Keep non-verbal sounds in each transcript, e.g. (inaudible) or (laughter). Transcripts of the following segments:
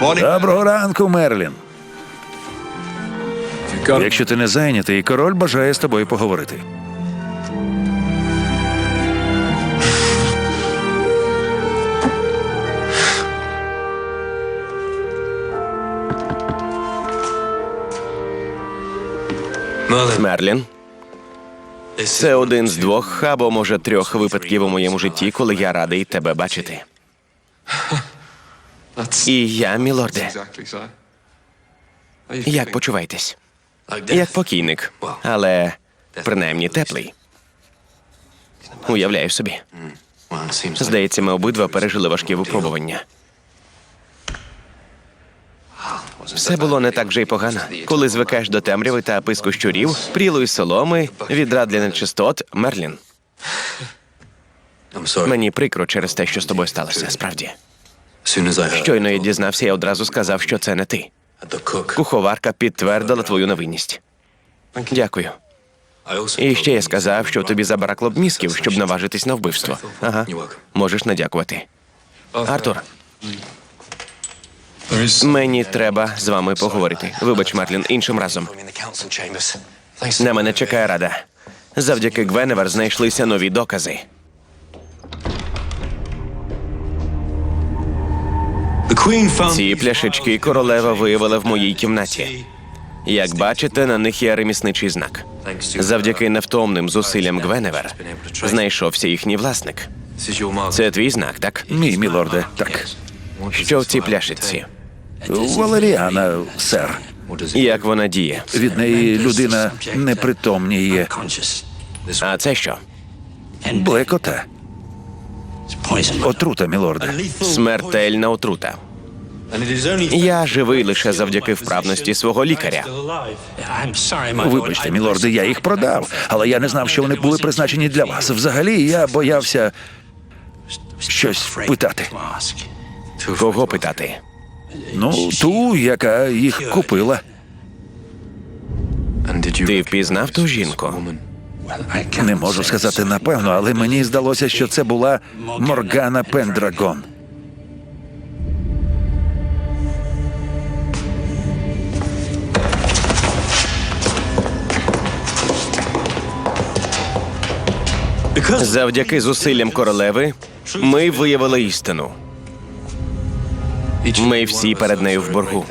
Доброго ранку, Мерлін. Якщо ти не зайнятий, король бажає з тобою поговорити. Мерлін. Це один з двох або може трьох випадків у моєму житті, коли я радий тебе бачити. І я, мілорде, як почуваєтесь? Як покійник, але принаймні теплий. Уявляю собі. Здається, ми обидва пережили важкі випробування. Все було не так вже й погано. Коли звикаєш до темряви та писку щурів, прілої соломи, відра для нечистот, Мерлін. (laughs) Мені прикро через те, що з тобою сталося, справді. Щойно я дізнався, я одразу сказав, що це не ти. Куховарка підтвердила твою невинність. Дякую. І ще я сказав, що тобі забракло б мізків, щоб наважитись на вбивство. Ага. Можеш не дякувати. Артур, мені треба з вами поговорити. Вибач, Марлін, іншим разом. На мене чекає рада. Завдяки Гвеневер знайшлися нові докази. Ці пляшечки королева виявила в моїй кімнаті. Як бачите, на них є ремісничий знак. Завдяки невтомним зусиллям Гвеневер знайшовся їхній власник. Це твій знак, так? Мій мілорде, так. Що в цій пляшечці? Валеріана, сер. Як вона діє? Від неї людина непритомніє. А це що? Блекота. Отрута, мілорде. Смертельна отрута. Я живий лише завдяки вправності свого лікаря. Вибачте, мілорде, я їх продав, але я не знав, що вони були призначені для вас. Взагалі, я боявся щось питати. Кого питати? Ну, ту, яка їх купила. Ти впізнав ту жінку? Не можу сказати напевно, але мені здалося, що це була Моргана Пендрагон. Завдяки зусиллям королеви ми виявили істину. Ми всі перед нею в боргу.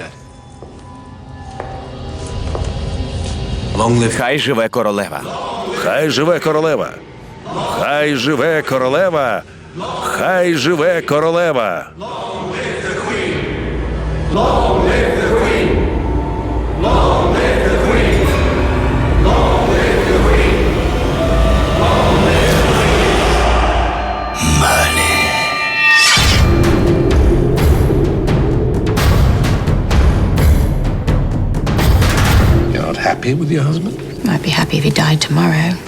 Хай живе королева. Хай живе королева! Хай живе королева! Хай живе королева! Happy with your husband? Might be happy if he died tomorrow.